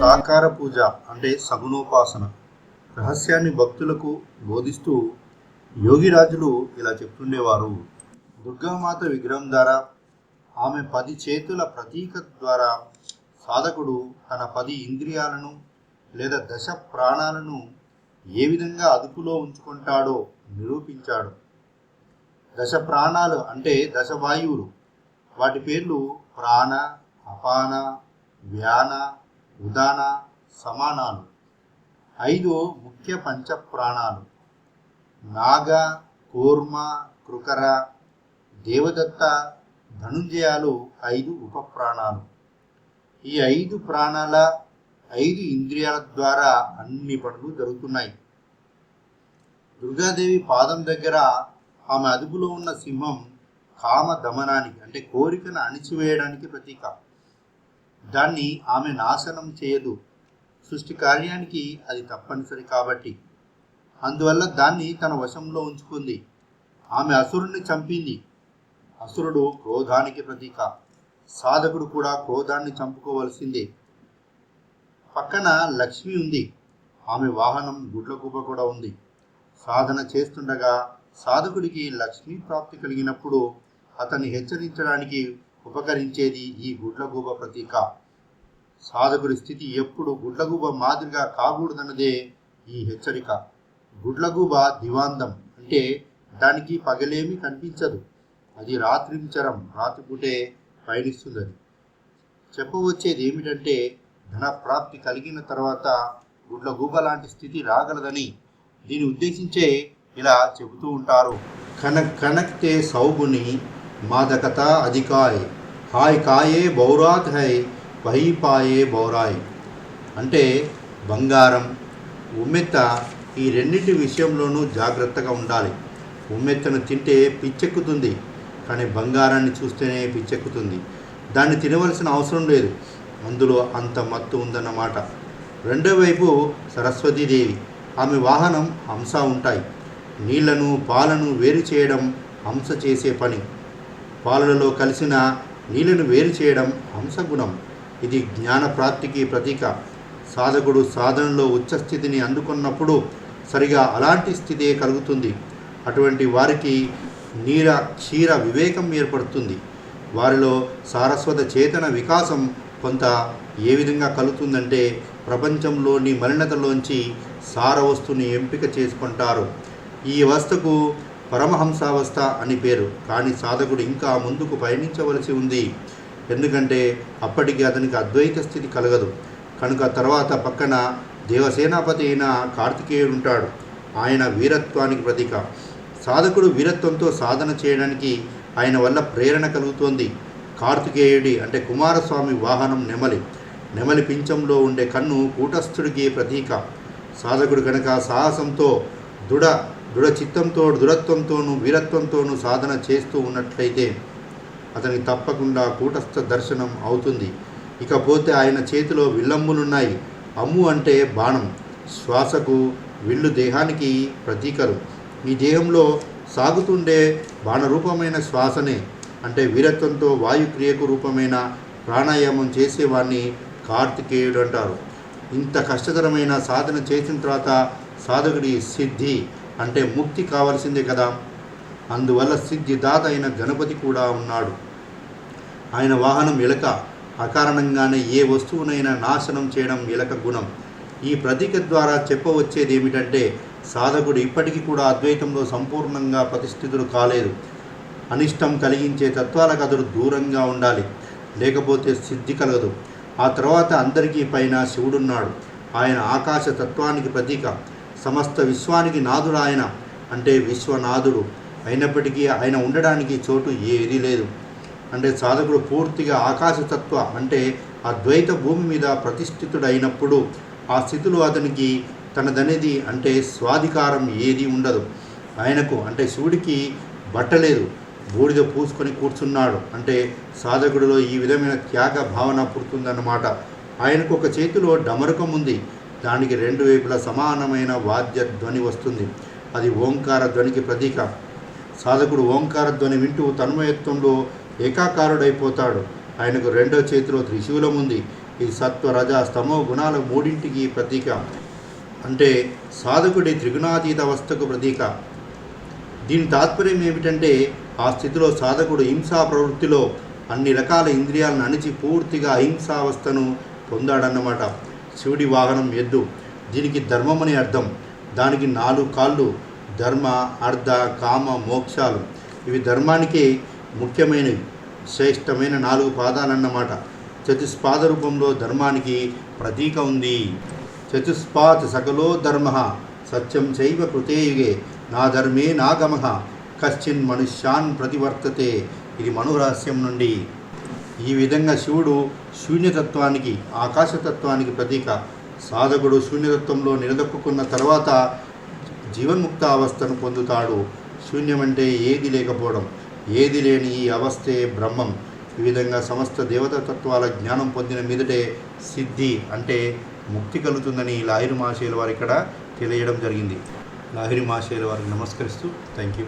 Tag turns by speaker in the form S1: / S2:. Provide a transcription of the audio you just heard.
S1: సాకార పూజ అంటే సగుణోపాసన. రహస్యాన్ని భక్తులకు బోధిస్తూ యోగిరాజులు ఇలా చెప్తుండేవారు. దుర్గామాత విగ్రహం ద్వారా ఆమె పది చేతుల ప్రతీక ద్వారా సాధకుడు తన పది ఇంద్రియాలను లేదా దశ ప్రాణాలను ఏ విధంగా అదుపులో ఉంచుకుంటాడో నిరూపించాడు. దశ ప్రాణాలు అంటే దశ వాయువులు. వాటి పేర్లు ప్రాణ అపాన వ్యాన ఉదాన సమానాలు. ఐదు ముఖ్య పంచ ప్రాణాలు. నాగ కూర్మ కృకర దేవదత్త ధనుంజయాలు ఐదు ఉప ప్రాణాలు. ఈ ఐదు ప్రాణాల ఐదు ఇంద్రియాల ద్వారా అన్ని పనులు జరుగుతున్నాయి. దుర్గాదేవి పాదం దగ్గర ఆమె అదుపులో ఉన్న సింహం కామ దమనానికి అంటే కోరికను అణిచివేయడానికి ప్రతీక. దాన్ని ఆమె నాశనం చేయదు. సృష్టి కార్యానికి అది తప్పనిసరి కాబట్టి. అందువల్ల దాన్ని తన వశంలో ఉంచుకుంది. ఆమె అసురుణ్ణి చంపింది. అసురుడు క్రోధానికి ప్రతీక. సాధకుడు కూడా క్రోధాన్ని చంపుకోవలసిందే. పక్కన లక్ష్మి ఉంది. ఆమె వాహనం గుడ్లగూబ కూడా ఉంది. సాధన చేస్తుండగా సాధకుడికి లక్ష్మీ ప్రాప్తి కలిగినప్పుడు అతన్ని హెచ్చరించడానికి ఉపకరించేది ఈ గుడ్లగూబ ప్రతీక. సాధకుడి స్థితి ఎప్పుడు గుడ్లగూబ మాదిరిగా కాకూడదన్నదే ఈ హెచ్చరిక. గుడ్లగూబ దివాందం అంటే దానికి పగలేమి కనిపించదు. అది రాత్రించరం రాత్రిపూటే పయనిస్తుంది అది చెప్పవచ్చేది ఏమిటంటే ధనప్రాప్తి కలిగిన తర్వాత గుడ్లగూబ లాంటి స్థితి రాగలదని దీన్ని ఉద్దేశించే ఇలా చెబుతూ ఉంటారు. కనక్ కనక్తే సౌగుని మాదకత అధికాయ్ హాయ్ కాయే బౌరాత్ హై పైపాయే పాయే బౌరాయ్. అంటే బంగారం. ఉమ్మెత్త ఈ రెండింటి విషయంలోనూ జాగ్రత్తగా ఉండాలి. ఉమ్మెత్తను తింటే పిచ్చెక్కుతుంది. కానీ బంగారాన్ని చూస్తేనే పిచ్చెక్కుతుంది. దాన్ని తినవలసిన అవసరం లేదు. అందులో అంత మత్తు ఉందన్నమాట. రెండో వైపు సరస్వతీదేవి. ఆమె వాహనం హంస ఉంటాయి. నీళ్ళను పాలను వేరు చేయడం హంస చేసే పని. పాలలలో కలిసిన నీళ్ళను వేరు చేయడం హంస గుణం. ఇది జ్ఞాన ప్రాప్తికి ప్రతీక. సాధకుడు సాధనలో ఉచ్చస్థితిని అందుకున్నప్పుడు సరిగా అలాంటి స్థితే కలుగుతుంది. అటువంటి వారికి నీర క్షీర వివేకం ఏర్పడుతుంది. వారిలో సారస్వత చేతన వికాసం కొంత ఏ విధంగా కలుగుతుందంటే ప్రపంచంలోని మలినతలోంచి సార వస్తువుని ఎంపిక చేసుకుంటారు. ఈ అవస్థకు పరమహంసావస్థ అని పేరు. కానీ సాధకుడు ఇంకా ముందుకు పయనించవలసి ఉంది. ఎందుకంటే అప్పటికి అతనికి అద్వైత స్థితి కలగదు. కనుక తర్వాత పక్కన దేవసేనాపతి అయిన కార్తికేయుడు ఉంటాడు. ఆయన వీరత్వానికి ప్రతీక. సాధకుడు వీరత్వంతో సాధన చేయడానికి ఆయన వల్ల ప్రేరణ కలుగుతోంది. కార్తికేయుడి అంటే కుమారస్వామి వాహనం నెమలి. నెమలి పింఛంలో ఉండే కన్ను కూటస్థుడికి ప్రతీక. సాధకుడు కనుక సాహసంతో దృఢ దృఢ చిత్తంతో దృఢత్వంతోనూ వీరత్వంతోనూ సాధన చేస్తూ ఉన్నట్లయితే అతనికి తప్పకుండా కూటస్థ దర్శనం అవుతుంది. ఇకపోతే ఆయన చేతిలో విల్లంబులున్నాయి. అమ్ము అంటే బాణం. శ్వాసకు విల్లు దేహానికి ప్రతీకలు ఈ దేహంలో సాగుతుండే బాణరూపమైన శ్వాసనే. అంటే వీరత్వంతో వాయుక్రియకు రూపమైన ప్రాణాయామం చేసేవాడిని కార్తికేయుడు అంటారు. ఇంత కష్టతరమైన సాధన చేసిన తర్వాత సాధకుడి సిద్ధి అంటే ముక్తి కావలసిందే కదా. అందువల్ల సిద్ధిదాత అయిన గణపతి కూడా ఉన్నాడు. ఆయన వాహనం ఎలక అకారణంగానే ఏ వస్తువునైనా నాశనం చేయడం ఎలక గుణం. ఈ ప్రతీక ద్వారా చెప్పవచ్చేది ఏమిటంటే సాధకుడు ఇప్పటికీ కూడా అద్వైతంలో సంపూర్ణంగా ప్రతిష్ఠితుడు కాలేదు. అనిష్టం కలిగించే తత్వాలకు అతడు దూరంగా ఉండాలి లేకపోతే సిద్ధి కలగదు. ఆ తర్వాత అందరికీ పైన శివుడున్నాడు. ఆయన ఆకాశ తత్వానికి ప్రతీక. సమస్త విశ్వానికి నాదుడు ఆయన అంటే విశ్వనాథుడు. అయినప్పటికీ ఆయన ఉండడానికి చోటు ఏదీ లేదు. అంటే సాధకుడు పూర్తిగా ఆకాశతత్వ అంటే అద్వైత భూమి మీద ప్రతిష్ఠితుడైనప్పుడు ఆ స్థితిలో అతనికి తనదనేది అంటే స్వాధికారం ఏది ఉండదు. ఆయనకు అంటే శివుడికి బట్టలేదు బూడిద పూసుకొని కూర్చున్నాడు. అంటే సాధకుడిలో ఈ విధమైన త్యాగ భావన పుడుతుందన్నమాట. ఆయనకు ఒక చేతిలో డమరుకం ఉంది. దానికి రెండు వైపులా సమానమైన వాద్య ధ్వని వస్తుంది. అది ఓంకార ధ్వనికి ప్రతీక. సాధకుడు ఓంకార ధ్వని వింటూ తన్మయత్వంలో ఏకాకారుడైపోతాడు. ఆయనకు రెండో చేతిలో త్రిశూలం ఉంది. ఈ సత్వ రజ స్తమో గుణాల మూడింటికి ప్రతీక. అంటే సాధకుడి త్రిగుణాతీత అవస్థకు ప్రతీక. దీని తాత్పర్యం ఏమిటంటే ఆ స్థితిలో సాధకుడు హింసా ప్రవృత్తిలో అన్ని రకాల ఇంద్రియాలను అణిచి పూర్తిగా అహింసావస్థను పొందాడన్నమాట. శివుడి వాహనం ఎద్దు. దీనికి ధర్మం అని అర్థం. దానికి నాలుగు కాళ్ళు. ధర్మ అర్ధ కామ మోక్షాలు. ఇవి ధర్మానికి ముఖ్యమైనవి. శ్రేష్టమైన నాలుగు పాదాలన్నమాట. చతుస్పాద రూపంలో ధర్మానికి ప్రతీక ఉంది. చతుస్పాత్ సకలో ధర్మ సత్యం చైవ కృతేయుగే నా ధర్మే నాగమ కశ్చిన్ మనుష్యాన్ ప్రతివర్తతే ఇది మనురహస్యం నుండి. ఈ విధంగా శివుడు శూన్యతత్వానికి ఆకాశతత్వానికి ప్రతీక. సాధకుడు శూన్యతత్వంలో నిలదొక్కున్న తర్వాత జీవన్ముక్త అవస్థను పొందుతాడు. శూన్యమంటే ఏది లేకపోవడం. ఏది లేని ఈ అవస్థే బ్రహ్మం. ఈ విధంగా సమస్త దేవతా తత్వాల జ్ఞానం పొందిన మీదటే సిద్ధి అంటే ముక్తి కలుగుతుందని లాహిరి మహాశయుల వారు ఇక్కడ తెలియడం జరిగింది. లాహిరి మహాశయుల వారికి నమస్కరిస్తూ థ్యాంక్ యూ